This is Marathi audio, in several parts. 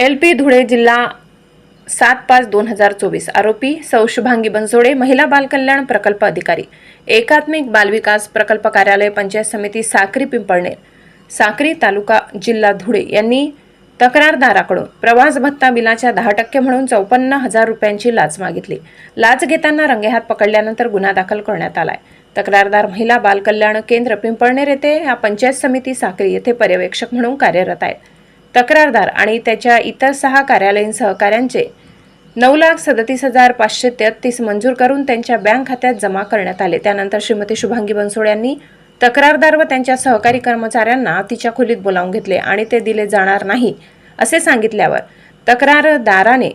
एल पी धुळे जिल्हा सात पाच दोन हजार चोवीस. आरोपी सौ शुभांगी बनसोडे महिला बालकल्याण प्रकल्प अधिकारी. एकात्मिक बालविकास प्रकल्प कार्यालय पंचायत समिती साक्री पिंपळनेर. साक्री तालुका जिल्हा धुळे यांनी तक्रारदाराकडून प्रवास भत्ता बिलाच्या दहा टक्के म्हणून चौपन्न हजार रुपयांची लाच मागितली. लाच घेताना रंगेहात पकडल्यानंतर गुन्हा दाखल करण्यात आलाय. तक्रारदार महिला बालकल्याण केंद्र पिंपळनेर येथे या पंचायत समिती साक्री येथे पर्यवेक्षक म्हणून कार्यरत आहेत. तक्रारदार आणि त्याच्या इतर सहा कार्यालयीन सहकाऱ्यांचे नऊ लाख सदतीस हजार पाचशे तेहतीस मंजूर करून त्यांच्या बँक खात्यात जमा करण्यात आले. त्यानंतर श्रीमती शुभांगी बनसोड यांनी तक्रारदार व त्यांच्या सहकारी कर्मचाऱ्यांना तिच्या खोलीत बोलावून घेतले आणि ते दिले जाणार नाही असे सांगितल्यावर तक्रारदाराने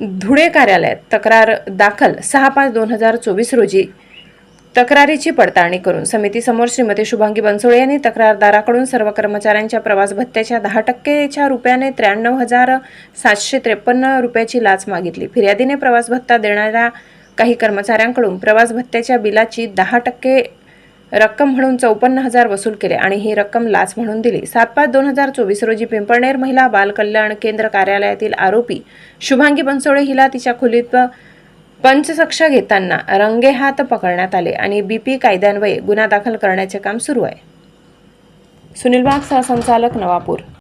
धुळे कार्यालयात तक्रार दाखल सहा पाच दोन हजार चोवीस रोजी तक्रारीची पडताळणी करून समितीसमोर श्रीमती शुभांगी बनसोळे यांनी तक्रारदाराकडून सर्व कर्मचाऱ्यांच्या प्रवास भत्त्याच्या दहा टक्केच्या रुपयाने त्र्याण्णव हजार सातशे त्रेपन्न रुपयाची लाच मागितली. फिर्यादीने प्रवास भत्ता देणाऱ्या काही कर्मचाऱ्यांकडून प्रवास भत्त्याच्या बिलाची दहा टक्के रक्कम म्हणून चौपन्न हजार वसूल केले आणि ही रक्कम लाच म्हणून दिली. सात पाच दोन हजार चोवीस रोजी पिंपळनेर महिला बाल कल्याण केंद्र कार्यालयातील आरोपी शुभांगी बनसोळे हिला तिच्या खोलीत पंचसक्षा घेताना रंगेहात पकडण्यात आले आणि बीपी कायद्यान्वये गुन्हा दाखल करण्याचे काम सुरू आहे. सुनील वाघ सहसंचालक नवापूर